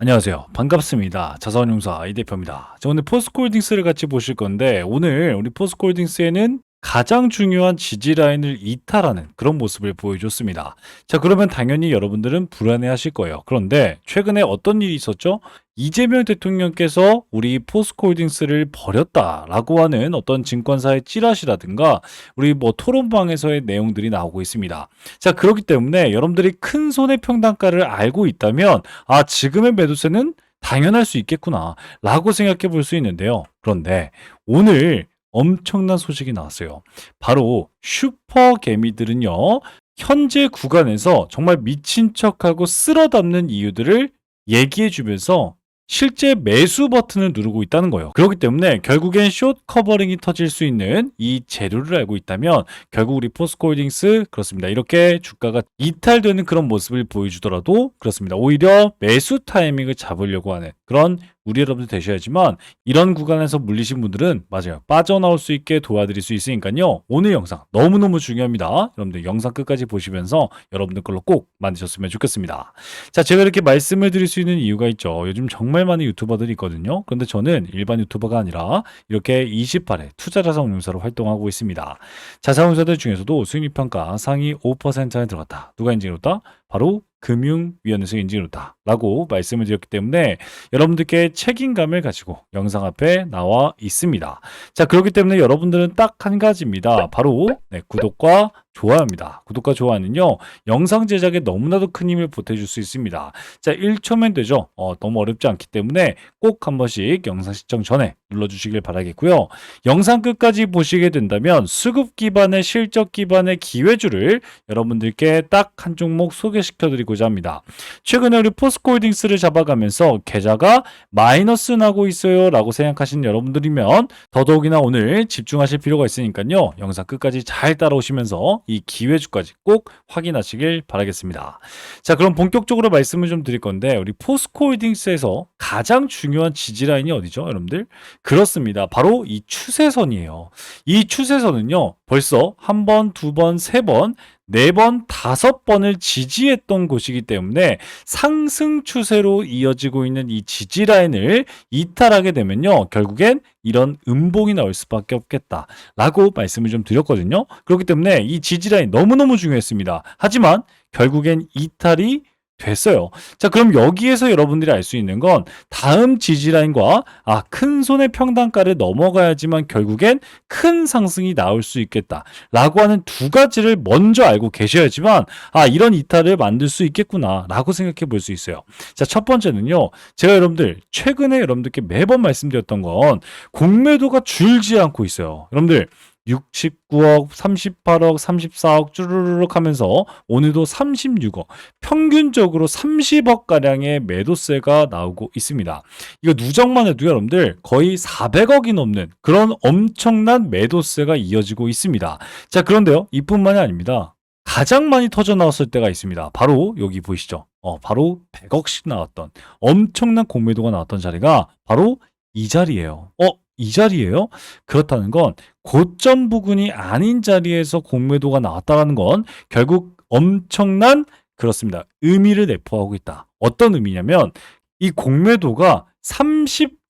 안녕하세요. 반갑습니다. 자산운용사 이 대표입니다. 자, 오늘 포스코홀딩스를 같이 보실 건데 오늘 우리 포스코홀딩스에는 가장 중요한 지지 라인을 이탈하는 그런 모습을 보여줬습니다. 자, 그러면 당연히 여러분들은 불안해 하실 거예요. 그런데 최근에 어떤 일이 있었죠? 이재명 대통령께서 우리 포스코홀딩스를 버렸다라고 하는 어떤 증권사의 찌라시라든가 우리 뭐 토론방에서의 내용들이 나오고 있습니다. 자, 그렇기 때문에 여러분들이 큰 손해 평단가를 알고 있다면 아, 지금의 매도세는 당연할 수 있겠구나 라고 생각해 볼 수 있는데요. 그런데 오늘 엄청난 소식이 나왔어요. 바로 슈퍼 개미들은요, 현재 구간에서 정말 미친 척하고 쓸어 담는 이유들을 얘기해 주면서 실제 매수 버튼을 누르고 있다는 거예요. 그렇기 때문에 결국엔 숏 커버링이 터질 수 있는 이 재료를 알고 있다면 결국 우리 포스코홀딩스 그렇습니다. 이렇게 주가가 이탈되는 그런 모습을 보여주더라도 그렇습니다. 오히려 매수 타이밍을 잡으려고 하는 그런 우리 여러분들 되셔야지만 이런 구간에서 물리신 분들은 맞아요. 빠져나올 수 있게 도와드릴 수 있으니까요. 오늘 영상 너무너무 중요합니다. 여러분들 영상 끝까지 보시면서 여러분들 걸로 꼭 만드셨으면 좋겠습니다. 자, 제가 이렇게 말씀을 드릴 수 있는 이유가 있죠. 요즘 정말 많은 유튜버들이 있거든요. 그런데 저는 일반 유튜버가 아니라 이렇게 28회 투자 자산운용사로 활동하고 있습니다. 자산운용사들 중에서도 수익률평가 상위 5% 안에 들어갔다. 누가 인증해줬다? 바로 금융위원회에서 인증해줬다. 라고 말씀을 드렸기 때문에 여러분들께 책임감을 가지고 영상 앞에 나와 있습니다. 자, 그렇기 때문에 여러분들은 딱 한 가지입니다. 바로 네, 구독과 좋아요입니다. 구독과 좋아요는요, 영상 제작에 너무나도 큰 힘을 보태줄 수 있습니다. 자, 1초면 되죠. 어, 너무 어렵지 않기 때문에 꼭 한 번씩 영상 시청 전에 눌러주시길 바라겠고요. 영상 끝까지 보시게 된다면 수급 기반의 실적 기반의 기회주를 여러분들께 딱 한 종목 소개시켜 드리고자 합니다. 최근에 우리 포스코홀딩스를 잡아가면서 계좌가 마이너스 나고 있어요 라고 생각하신 여러분들이면 더더욱이나 오늘 집중하실 필요가 있으니까요. 영상 끝까지 잘 따라오시면서 이 기회주까지 꼭 확인하시길 바라겠습니다. 자, 그럼 본격적으로 말씀을 좀 드릴 건데 우리 포스코홀딩스에서 가장 중요한 지지 라인이 어디죠, 여러분들? 그렇습니다. 바로 이 추세선이에요. 이 추세선은요, 벌써 한 번, 두 번, 세 번, 네 번, 다섯 번을 지지했던 곳이기 때문에 상승 추세로 이어지고 있는 이 지지 라인을 이탈하게 되면요. 결국엔 이런 음봉이 나올 수밖에 없겠다라고 말씀을 좀 드렸거든요. 그렇기 때문에 이 지지 라인 너무너무 중요했습니다. 하지만 결국엔 이탈이 됐어요. 자, 그럼 여기에서 여러분들이 알 수 있는 건 다음 지지라인과 아, 큰 손의 평단가를 넘어가야지만 결국엔 큰 상승이 나올 수 있겠다. 라고 하는 두 가지를 먼저 알고 계셔야지만 아, 이런 이탈을 만들 수 있겠구나. 라고 생각해 볼 수 있어요. 자, 첫 번째는요. 제가 여러분들 최근에 여러분들께 매번 말씀드렸던 건 공매도가 줄지 않고 있어요. 여러분들 69억, 38억, 34억 쭈르르륵 하면서 오늘도 36억, 평균적으로 30억 가량의 매도세가 나오고 있습니다. 이거 누적만 해도 여러분들 거의 400억이 넘는 그런 엄청난 매도세가 이어지고 있습니다. 자, 그런데요. 이뿐만이 아닙니다. 가장 많이 터져 나왔을 때가 있습니다. 바로 여기 보이시죠? 어, 바로 100억씩 나왔던 엄청난 공매도가 나왔던 자리가 바로 이 자리예요. 어, 이 자리예요? 그렇다는 건 고점 부근이 아닌 자리에서 공매도가 나왔다는 건 결국 엄청난 그렇습니다. 의미를 내포하고 있다. 어떤 의미냐면 이 공매도가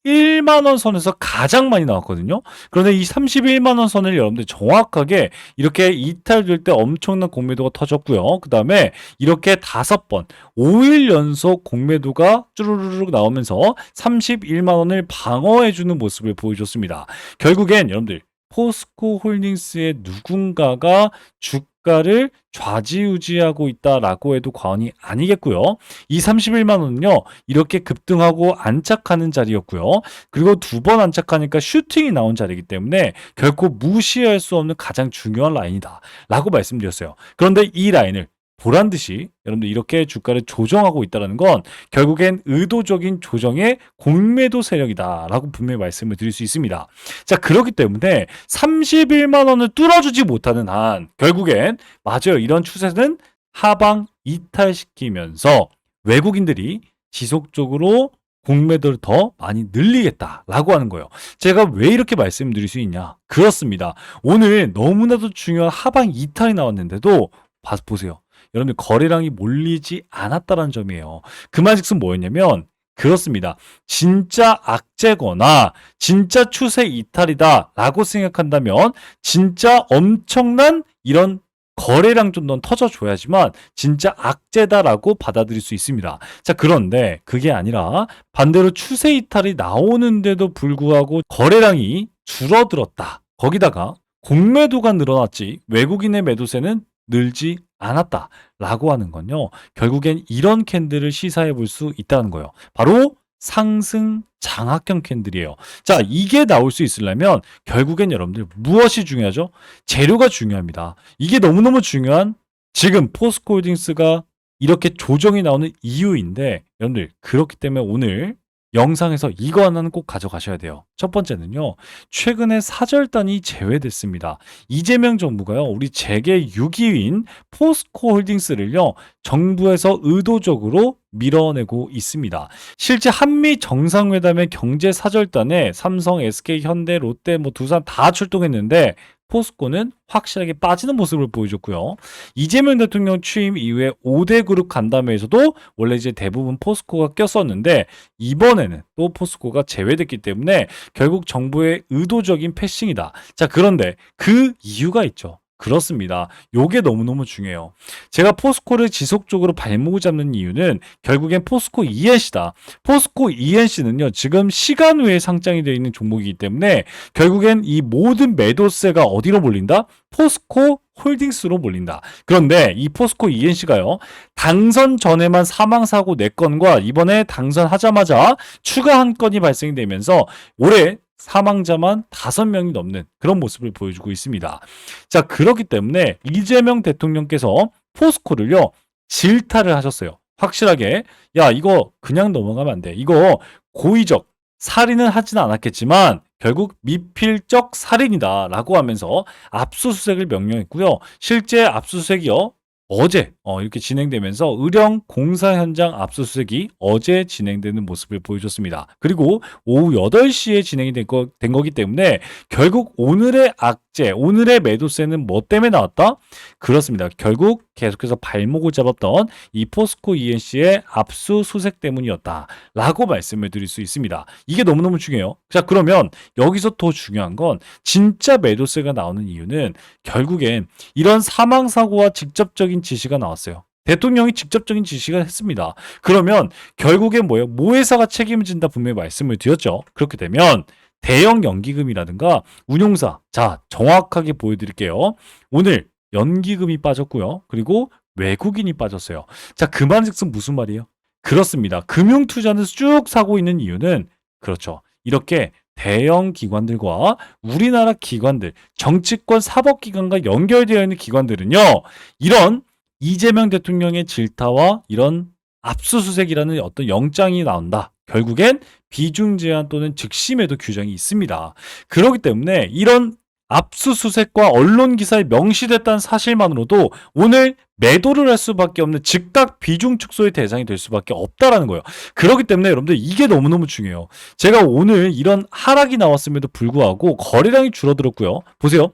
31만 원 선에서 가장 많이 나왔거든요. 그런데 이 31만 원 선을 여러분들 정확하게 이렇게 이탈될 때 엄청난 공매도가 터졌고요. 그 다음에 이렇게 다섯 번 5일 연속 공매도가 쭈루루룩 나오면서 31만 원을 방어해 주는 모습을 보여줬습니다. 결국엔 여러분들 포스코 홀딩스의 누군가가 주 가를 좌지우지하고 있다라고 해도 과언이 아니겠고요. 이 31만 원은요. 이렇게 급등하고 안착하는 자리였고요. 그리고 두 번 안착하니까 슈팅이 나온 자리이기 때문에 결코 무시할 수 없는 가장 중요한 라인이다. 라고 말씀드렸어요. 그런데 이 라인을 보란 듯이 여러분들 이렇게 주가를 조정하고 있다는 건 결국엔 의도적인 조정의 공매도 세력이다라고 분명히 말씀을 드릴 수 있습니다. 자, 그렇기 때문에 31만 원을 뚫어주지 못하는 한 결국엔 맞아요. 이런 추세는 하방 이탈시키면서 외국인들이 지속적으로 공매도를 더 많이 늘리겠다라고 하는 거예요. 제가 왜 이렇게 말씀드릴 수 있냐? 그렇습니다. 오늘 너무나도 중요한 하방 이탈이 나왔는데도 봐 보세요. 여러분들 거래량이 몰리지 않았다는 점이에요. 그 말즉슨 뭐였냐면 그렇습니다. 진짜 악재거나 진짜 추세 이탈이다라고 생각한다면 진짜 엄청난 이런 거래량 정도는 터져줘야지만 진짜 악재다라고 받아들일 수 있습니다. 자, 그런데 그게 아니라 반대로 추세 이탈이 나오는데도 불구하고 거래량이 줄어들었다. 거기다가 공매도가 늘어났지 외국인의 매도세는 늘지 않았다. 라고 하는 건요. 결국엔 이런 캔들을 시사해 볼 수 있다는 거예요. 바로 상승 장악형 캔들이에요. 자, 이게 나올 수 있으려면 결국엔 여러분들 무엇이 중요하죠? 재료가 중요합니다. 이게 너무너무 중요한 지금 포스코홀딩스가 이렇게 조정이 나오는 이유인데 여러분들 그렇기 때문에 오늘 영상에서 이거 하나는 꼭 가져가셔야 돼요. 첫 번째는요. 최근에 사절단이 제외됐습니다. 이재명 정부가요. 우리 재계 6위인 포스코 홀딩스를요. 정부에서 의도적으로 밀어내고 있습니다. 실제 한미 정상회담의 경제 사절단에 삼성, SK, 현대, 롯데, 뭐 두산 다 출동했는데 포스코는 확실하게 빠지는 모습을 보여줬고요. 이재명 대통령 취임 이후에 5대 그룹 간담회에서도 원래 이제 대부분 포스코가 꼈었는데 이번에는 또 포스코가 제외됐기 때문에 결국 정부의 의도적인 패싱이다. 자, 그런데 그 이유가 있죠. 그렇습니다. 요게 너무너무 중요해요. 제가 포스코를 지속적으로 발목을 잡는 이유는 결국엔 포스코 ENC다. 포스코 ENC는요, 지금 시간 외에 상장이 되어 있는 종목이기 때문에 결국엔 이 모든 매도세가 어디로 몰린다? 포스코 홀딩스로 몰린다. 그런데 이 포스코 ENC가요, 당선 전에만 사망사고 4건과 이번에 당선하자마자 추가 한 건이 발생되면서 올해 사망자만 5명이 넘는 그런 모습을 보여주고 있습니다. 자, 그렇기 때문에 이재명 대통령께서 포스코를요, 질타를 하셨어요. 확실하게, 야, 이거 그냥 넘어가면 안 돼. 이거 고의적, 살인은 하지는 않았겠지만, 결국 미필적 살인이다라고 하면서 압수수색을 명령했고요. 실제 압수수색이요. 어제 어, 이렇게 진행되면서 의령 공사 현장 압수수색이 어제 진행되는 모습을 보여줬습니다. 그리고 오후 8시에 진행이 된, 거, 된 거기 때문에 결국 오늘의 악재, 오늘의 매도세는 뭐 때문에 나왔다? 그렇습니다. 결국 계속해서 발목을 잡았던 이 포스코 ENC의 압수수색 때문이었다. 라고 말씀을 드릴 수 있습니다. 이게 너무너무 중요해요. 자, 그러면 여기서 더 중요한 건 진짜 매도세가 나오는 이유는 결국엔 이런 사망 사고와 직접적인 지시가 나왔어요. 대통령이 직접적인 지시가 했습니다. 그러면 결국엔 뭐예요? 모회사가 책임을 진다 분명히 말씀을 드렸죠. 그렇게 되면 대형 연기금이라든가 운용사. 자, 정확하게 보여드릴게요. 오늘 연기금이 빠졌고요. 그리고 외국인이 빠졌어요. 자, 그 말즉슨 무슨 말이에요? 그렇습니다. 금융 투자는 쭉 사고 있는 이유는 그렇죠. 이렇게 대형 기관들과 우리나라 기관들, 정치권 사법기관과 연결되어 있는 기관들은요, 이런 이재명 대통령의 질타와 이런 압수수색이라는 어떤 영장이 나온다. 결국엔 비중 제한 또는 즉시 매도 규정이 있습니다. 그렇기 때문에 이런 압수수색과 언론 기사에 명시됐다는 사실만으로도 오늘 매도를 할 수밖에 없는 즉각 비중 축소의 대상이 될 수밖에 없다라는 거예요. 그렇기 때문에 여러분들 이게 너무너무 중요해요. 제가 오늘 이런 하락이 나왔음에도 불구하고 거래량이 줄어들었고요. 보세요.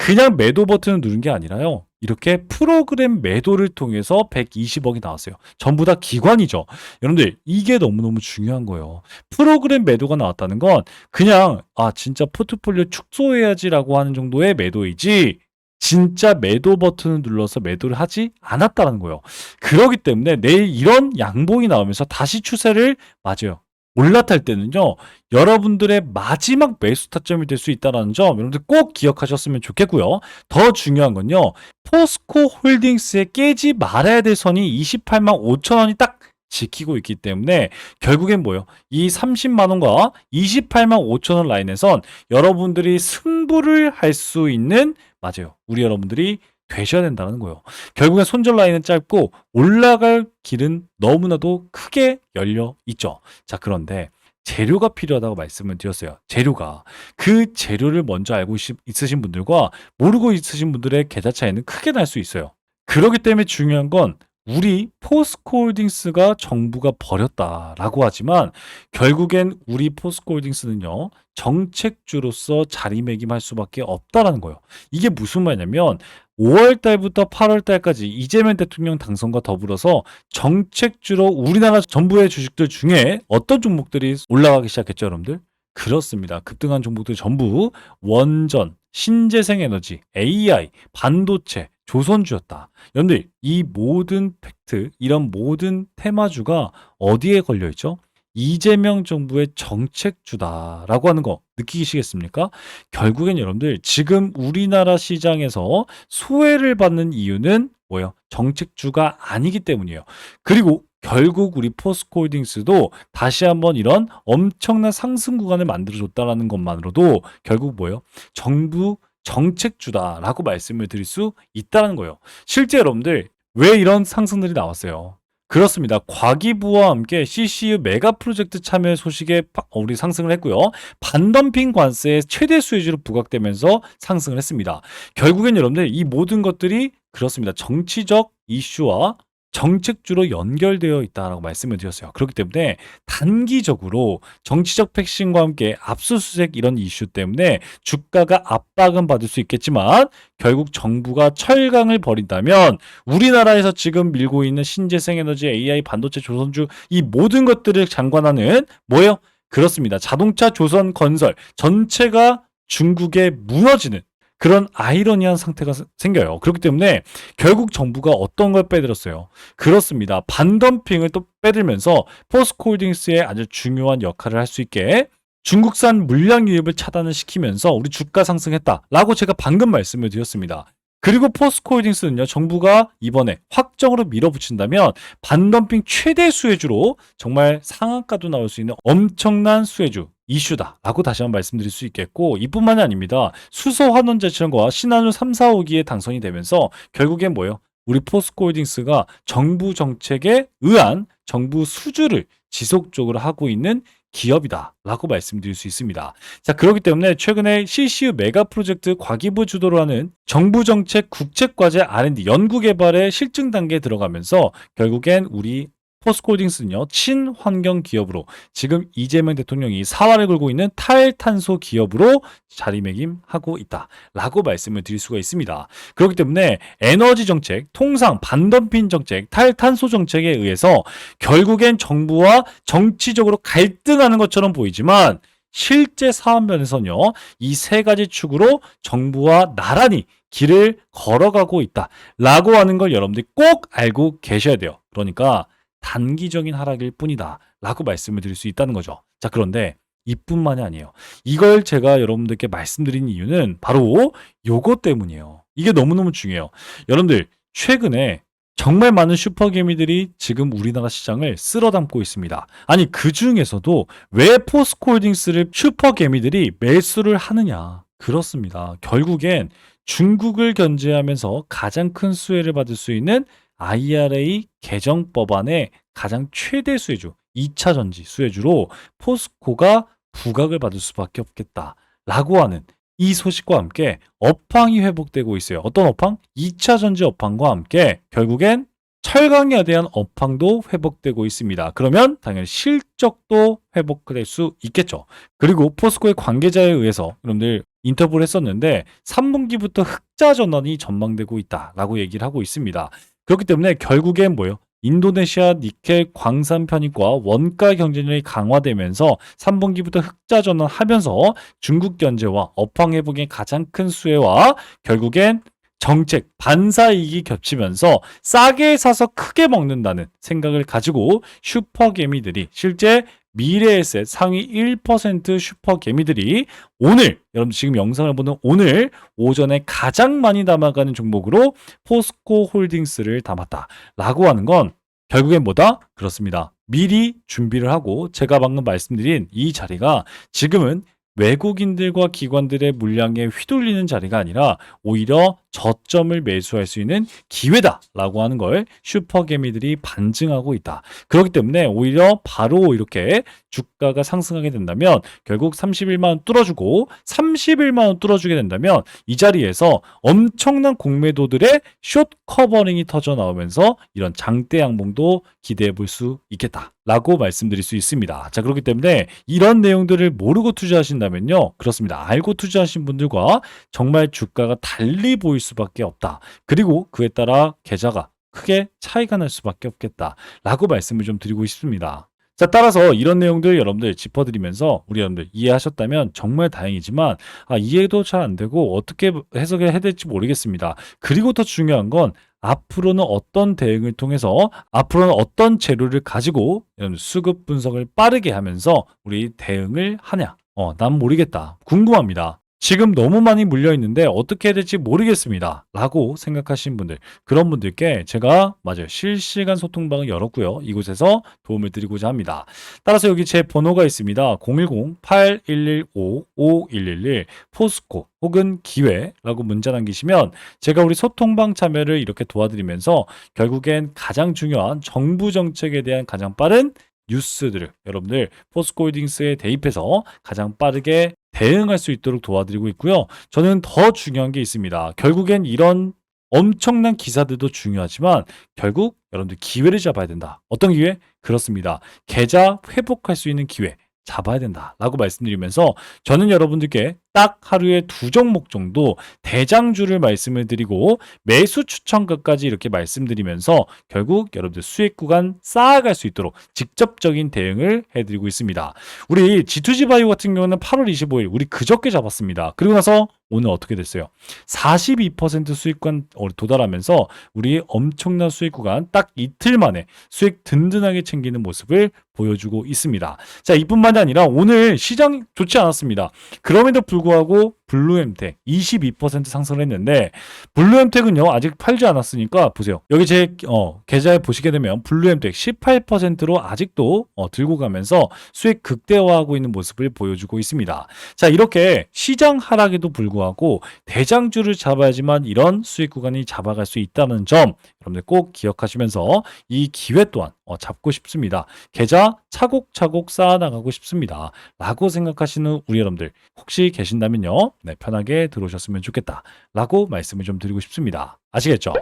그냥 매도 버튼을 누른 게 아니라요. 이렇게 프로그램 매도를 통해서 120억이 나왔어요. 전부 다 기관이죠. 여러분들 이게 너무너무 중요한 거예요. 프로그램 매도가 나왔다는 건 그냥 아 진짜 포트폴리오 축소해야지라고 하는 정도의 매도이지 진짜 매도 버튼을 눌러서 매도를 하지 않았다는 거예요. 그렇기 때문에 내일 이런 양봉이 나오면서 다시 추세를 맞아요. 올라탈 때는요, 여러분들의 마지막 매수 타점이 될 수 있다는 점, 여러분들 꼭 기억하셨으면 좋겠고요. 더 중요한 건요, 포스코 홀딩스에 깨지 말아야 될 선이 28만 5천 원이 딱 지키고 있기 때문에 결국엔 뭐예요? 이 30만 원과 28만 5천 원 라인에선 여러분들이 승부를 할 수 있는 맞아요. 우리 여러분들이 되셔야 된다는 거예요. 결국엔 손절 라인은 짧고 올라갈 길은 너무나도 크게 열려 있죠. 자, 그런데 재료가 필요하다고 말씀을 드렸어요. 재료가. 그 재료를 먼저 알고 있으신 분들과 모르고 있으신 분들의 계좌 차이는 크게 날 수 있어요. 그렇기 때문에 중요한 건 우리 포스코홀딩스가 정부가 버렸다라고 하지만 결국엔 우리 포스코홀딩스는요 정책주로서 자리매김할 수밖에 없다라는 거예요. 이게 무슨 말이냐면 5월 달부터 8월 달까지 이재명 대통령 당선과 더불어서 정책주로 우리나라 정부의 주식들 중에 어떤 종목들이 올라가기 시작했죠, 여러분들? 그렇습니다. 급등한 종목들 전부 원전, 신재생에너지, AI, 반도체, 조선주였다. 여러분들, 이 모든 팩트, 이런 모든 테마주가 어디에 걸려 있죠? 이재명 정부의 정책주다라고 하는 거 느끼시겠습니까? 결국엔 여러분들 지금 우리나라 시장에서 소외를 받는 이유는 뭐예요? 정책주가 아니기 때문이에요. 그리고 결국 우리 포스코홀딩스도 다시 한번 이런 엄청난 상승 구간을 만들어줬다라는 것만으로도 결국 뭐예요? 정부 정책주다라고 말씀을 드릴 수 있다는 거예요. 실제 여러분들 왜 이런 상승들이 나왔어요? 그렇습니다. 과기부와 함께 CCU 메가 프로젝트 참여 소식에 파- 어, 우리 상승을 했고요. 반덤핑 관세의 최대 수혜주로 부각되면서 상승을 했습니다. 결국엔 여러분들 이 모든 것들이 그렇습니다. 정치적 이슈와 정책주로 연결되어 있다라고 말씀을 드렸어요. 그렇기 때문에 단기적으로 정치적 백신과 함께 압수수색 이런 이슈 때문에 주가가 압박은 받을 수 있겠지만 결국 정부가 철강을 벌인다면 우리나라에서 지금 밀고 있는 신재생에너지, AI, 반도체, 조선주 이 모든 것들을 장관하는 뭐예요? 그렇습니다. 자동차, 조선, 건설 전체가 중국에 무너지는 그런 아이러니한 상태가 세- 생겨요. 그렇기 때문에 결국 정부가 어떤 걸 빼들었어요? 그렇습니다. 반덤핑을 또 빼들면서 포스코홀딩스의 아주 중요한 역할을 할 수 있게 중국산 물량 유입을 차단을 시키면서 우리 주가 상승했다라고 제가 방금 말씀을 드렸습니다. 그리고 포스코홀딩스는요, 정부가 이번에 확정으로 밀어붙인다면 반덤핑 최대 수혜주로 정말 상한가도 나올 수 있는 엄청난 수혜주 이슈다라고 다시 한번 말씀드릴 수 있겠고 이뿐만이 아닙니다. 수소 환원제철과 신한우 3, 4, 5기에 당선이 되면서 결국엔 뭐예요? 우리 포스코홀딩스가 정부 정책에 의한 정부 수주를 지속적으로 하고 있는 기업이다라고 말씀드릴 수 있습니다. 자, 그렇기 때문에 최근에 CCU 메가 프로젝트 과기부 주도로 하는 정부 정책 국책 과제 R&D 연구 개발의 실증 단계에 들어가면서 결국엔 우리 포스코홀딩스는요 친환경 기업으로 지금 이재명 대통령이 사활을 걸고 있는 탈탄소 기업으로 자리매김하고 있다라고 말씀을 드릴 수가 있습니다. 그렇기 때문에 에너지 정책, 통상 반덤핑 정책, 탈탄소 정책에 의해서 결국엔 정부와 정치적으로 갈등하는 것처럼 보이지만 실제 사안면에서는요 이 세 가지 축으로 정부와 나란히 길을 걸어가고 있다라고 하는 걸 여러분들이 꼭 알고 계셔야 돼요. 그러니까 단기적인 하락일 뿐이다. 라고 말씀을 드릴 수 있다는 거죠. 자, 그런데 이뿐만이 아니에요. 이걸 제가 여러분들께 말씀드린 이유는 바로 요거 때문이에요. 이게 너무너무 중요해요. 여러분들, 최근에 정말 많은 슈퍼개미들이 지금 우리나라 시장을 쓸어 담고 있습니다. 아니, 그 중에서도 왜 포스코홀딩스를 슈퍼개미들이 매수를 하느냐. 그렇습니다. 결국엔 중국을 견제하면서 가장 큰 수혜를 받을 수 있는 IRA 개정 법안의 가장 최대 수혜주, 2차 전지 수혜주로 포스코가 부각을 받을 수밖에 없겠다 라고 하는 이 소식과 함께 업황이 회복되고 있어요. 어떤 업황? 2차 전지 업황과 함께 결국엔 철강에 대한 업황도 회복되고 있습니다. 그러면 당연히 실적도 회복될 수 있겠죠. 그리고 포스코의 관계자에 의해서 여러분들 인터뷰를 했었는데 3분기부터 흑자 전환이 전망되고 있다라고 얘기를 하고 있습니다. 그렇기 때문에 결국엔 뭐예요? 인도네시아 니켈 광산 편입과 원가 경쟁력이 강화되면서 3분기부터 흑자 전환하면서 중국 견제와 업황 회복의 가장 큰 수혜와 결국엔 정책 반사 이익이 겹치면서 싸게 사서 크게 먹는다는 생각을 가지고 슈퍼개미들이 실제 미래에셋 상위 1% 슈퍼 개미들이 오늘 여러분 지금 영상을 보는 오늘 오전에 가장 많이 담아가는 종목으로 포스코 홀딩스를 담았다라고 하는 건 결국엔 뭐다? 그렇습니다. 미리 준비를 하고 제가 방금 말씀드린 이 자리가 지금은 외국인들과 기관들의 물량에 휘둘리는 자리가 아니라 오히려 저점을 매수할 수 있는 기회다라고 하는 걸 슈퍼개미들이 반증하고 있다. 그렇기 때문에 오히려 바로 이렇게 주가가 상승하게 된다면 결국 31만 원 뚫어주고 31만 원 뚫어주게 된다면 이 자리에서 엄청난 공매도들의 숏 커버링이 터져 나오면서 이런 장대 양봉도 기대해 볼 수 있겠다. 라고 말씀드릴 수 있습니다. 자, 그렇기 때문에 이런 내용들을 모르고 투자하신다면요. 그렇습니다. 알고 투자하신 분들과 정말 주가가 달리 보일 수밖에 없다. 그리고 그에 따라 계좌가 크게 차이가 날 수밖에 없겠다. 라고 말씀을 좀 드리고 싶습니다. 자, 따라서 이런 내용들 여러분들 짚어드리면서 우리 여러분들 이해하셨다면 정말 다행이지만 아, 이해도 잘 안 되고 어떻게 해석을 해야 될지 모르겠습니다. 그리고 더 중요한 건 앞으로는 어떤 대응을 통해서 앞으로는 어떤 재료를 가지고 수급 분석을 빠르게 하면서 우리 대응을 하냐? 어, 난 모르겠다. 궁금합니다. 지금 너무 많이 물려 있는데 어떻게 해야 될지 모르겠습니다. 라고 생각하신 분들, 그런 분들께 제가 맞아요. 실시간 소통방을 열었고요. 이곳에서 도움을 드리고자 합니다. 따라서 여기 제 번호가 있습니다. 010-8115-5111 포스코 혹은 기회라고 문자 남기시면 제가 우리 소통방 참여를 이렇게 도와드리면서 결국엔 가장 중요한 정부 정책에 대한 가장 빠른 뉴스들을 여러분들 포스코홀딩스에 대입해서 가장 빠르게 대응할 수 있도록 도와드리고 있고요. 저는 더 중요한 게 있습니다. 결국엔 이런 엄청난 기사들도 중요하지만 결국 여러분들 기회를 잡아야 된다. 어떤 기회? 그렇습니다. 계좌 회복할 수 있는 기회. 잡아야 된다라고 말씀드리면서 저는 여러분들께 딱 하루에 두 종목 정도 대장주를 말씀을 드리고 매수 추천가까지 이렇게 말씀드리면서 결국 여러분들 수익 구간 쌓아갈 수 있도록 직접적인 대응을 해드리고 있습니다. 우리 G2G 바이오 같은 경우는 8월 25일 우리 그저께 잡았습니다. 그리고 나서 오늘 어떻게 됐어요? 42% 수익권 도달하면서 우리 엄청난 수익 구간 딱 이틀 만에 수익 든든하게 챙기는 모습을 보여주고 있습니다. 자, 이뿐만이 아니라 오늘 시장 좋지 않았습니다. 그럼에도 불구하고 블루엠텍 22% 상승을 했는데 블루엠텍은요 아직 팔지 않았으니까 보세요 여기 제 어, 계좌에 보시게 되면 블루엠텍 18%로 아직도 어, 들고 가면서 수익 극대화하고 있는 모습을 보여주고 있습니다 자 이렇게 시장 하락에도 불구하고 대장주를 잡아야지만 이런 수익 구간이 잡아갈 수 있다는 점 여러분들 꼭 기억하시면서 이 기회 또한 어, 잡고 싶습니다 계좌 차곡차곡 쌓아나가고 싶습니다 라고 생각하시는 우리 여러분들 혹시 계신다면요 네, 편하게 들어오셨으면 좋겠다. 라고 말씀을 좀 드리고 싶습니다. 아시겠죠?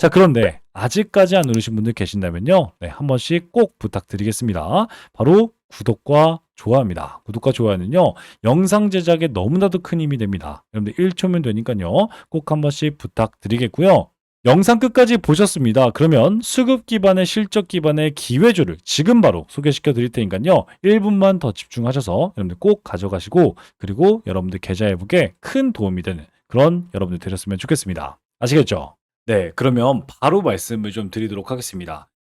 자, 그런데 아직까지 안 누르신 분들 계신다면요. 네, 한 번씩 꼭 부탁드리겠습니다. 바로 구독과 좋아합니다. 구독과 좋아요는요, 영상 제작에 너무나도 큰 힘이 됩니다. 여러분들 1초면 되니까요, 꼭 한 번씩 부탁드리겠고요. 영상 끝까지 보셨습니다. 그러면 수급 기반의 실적 기반의 기회주를 지금 바로 소개시켜 드릴 테니까요. 1분만 더 집중하셔서 여러분들 꼭 가져가시고 그리고 여러분들 계좌 회복에 큰 도움이 되는 그런 여러분들 되셨으면 좋겠습니다. 아시겠죠? 네, 그러면 바로 말씀을 좀 드리도록 하겠습니다.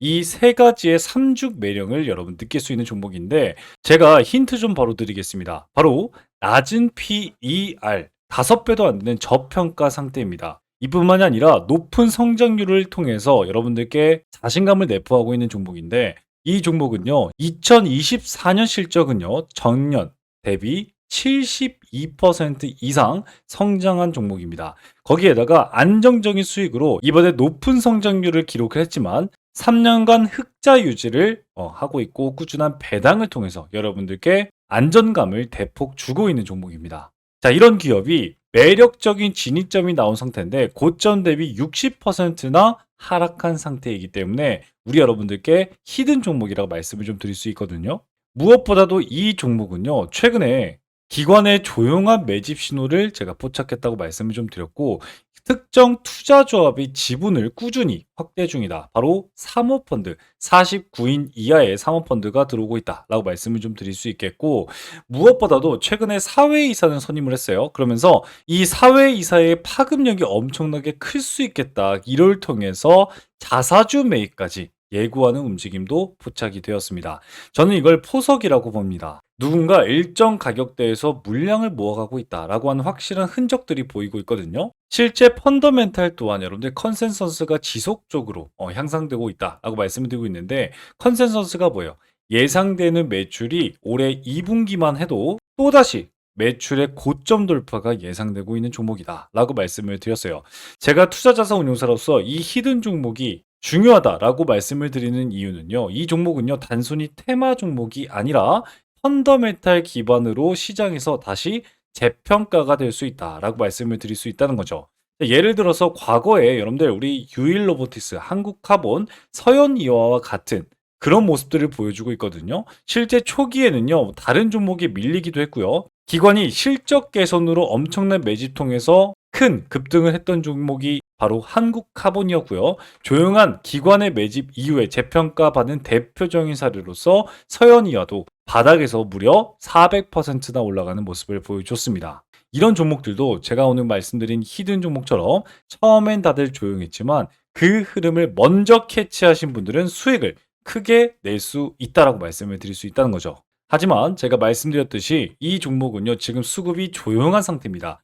이 세 가지의 삼죽 매력을 여러분 느낄 수 있는 종목인데 제가 힌트 좀 바로 드리겠습니다. 바로 낮은 PER 다섯 배도 안 되는 저평가 상태입니다. 이뿐만이 아니라 높은 성장률을 통해서 여러분들께 자신감을 내포하고 있는 종목인데 이 종목은요 2024년 실적은요 전년 대비 72% 이상 성장한 종목입니다. 거기에다가 안정적인 수익으로 이번에 높은 성장률을 기록을 했지만 3년간 흑자 유지를 어, 하고 있고 꾸준한 배당을 통해서 여러분들께 안전감을 대폭 주고 있는 종목입니다. 자, 이런 기업이 매력적인 진입점이 나온 상태인데 고점 대비 60%나 하락한 상태이기 때문에 우리 여러분들께 히든 종목이라고 말씀을 좀 드릴 수 있거든요. 무엇보다도 이 종목은요, 최근에 기관의 조용한 매집 신호를 제가 포착했다고 말씀을 좀 드렸고, 특정 투자 조합의 지분을 꾸준히 확대 중이다. 바로 사모펀드, 49인 이하의 사모펀드가 들어오고 있다라고 말씀을 좀 드릴 수 있겠고, 무엇보다도 최근에 사회이사는 선임을 했어요. 그러면서 이 사회이사의 파급력이 엄청나게 클 수 있겠다. 이를 통해서 자사주 매입까지 예고하는 움직임도 포착이 되었습니다. 저는 이걸 포석이라고 봅니다. 누군가 일정 가격대에서 물량을 모아가고 있다라고 하는 확실한 흔적들이 보이고 있거든요. 실제 펀더멘탈 또한 여러분들 컨센서스가 지속적으로 어, 향상되고 있다라고 말씀을 드리고 있는데 컨센서스가 뭐예요? 예상되는 매출이 올해 2분기만 해도 또다시 매출의 고점 돌파가 예상되고 있는 종목이다라고 말씀을 드렸어요. 제가 투자자산 운용사로서 이 히든 종목이 중요하다라고 말씀을 드리는 이유는요. 이 종목은요, 단순히 테마 종목이 아니라 펀더멘탈 기반으로 시장에서 다시 재평가가 될 수 있다라고 말씀을 드릴 수 있다는 거죠. 예를 들어서 과거에 여러분들 우리 유일 로보티스, 한국카본, 서현이와와 같은 그런 모습들을 보여주고 있거든요. 실제 초기에는요, 다른 종목이 밀리기도 했고요. 기관이 실적 개선으로 엄청난 매집 통해서 큰 급등을 했던 종목이 바로 한국카본이었고요. 조용한 기관의 매집 이후에 재평가 받은 대표적인 사례로서 서현이와도 바닥에서 무려 400%나 올라가는 모습을 보여줬습니다. 이런 종목들도 제가 오늘 말씀드린 히든 종목처럼 처음엔 다들 조용했지만 그 흐름을 먼저 캐치하신 분들은 수익을 크게 낼 수 있다라고 말씀을 드릴 수 있다는 거죠. 하지만 제가 말씀드렸듯이 이 종목은요, 지금 수급이 조용한 상태입니다.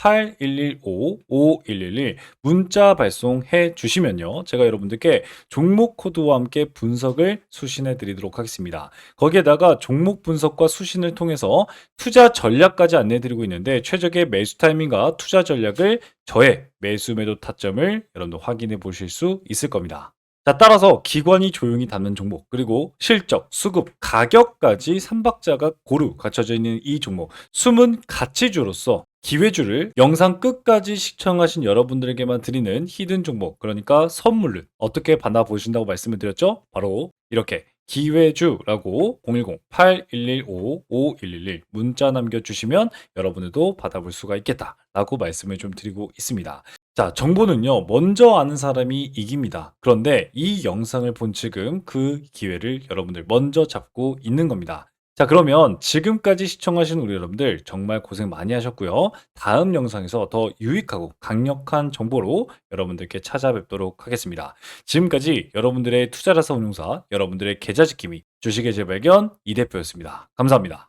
010-8115-5111 문자 발송해 주시면요. 제가 여러분들께 종목 코드와 함께 분석을 수신해 드리도록 하겠습니다. 거기에다가 종목 분석과 수신을 통해서 투자 전략까지 안내 드리고 있는데 최적의 매수 타이밍과 투자 전략을 저의 매수 매도 타점을 여러분들 확인해 보실 수 있을 겁니다. 자, 따라서 기관이 조용히 닫는 종목, 그리고 실적, 수급, 가격까지 삼박자가 고루 갖춰져 있는 이 종목, 숨은 가치주로서 기회주를 영상 끝까지 시청하신 여러분들에게만 드리는 히든 종목, 그러니까 선물을 어떻게 받아보신다고 말씀을 드렸죠? 바로 이렇게 기회주라고 010-8115-5111 문자 남겨주시면 여러분들도 받아볼 수가 있겠다라고 말씀을 좀 드리고 있습니다. 자, 정보는요, 먼저 아는 사람이 이깁니다. 그런데 이 영상을 본 지금 그 기회를 여러분들 먼저 잡고 있는 겁니다. 자, 그러면 지금까지 시청하신 우리 여러분들 정말 고생 많이 하셨고요. 다음 영상에서 더 유익하고 강력한 정보로 여러분들께 찾아뵙도록 하겠습니다. 지금까지 여러분들의 투자라서 운용사, 여러분들의 계좌 지킴이, 주식의 재발견 이 대표였습니다. 감사합니다.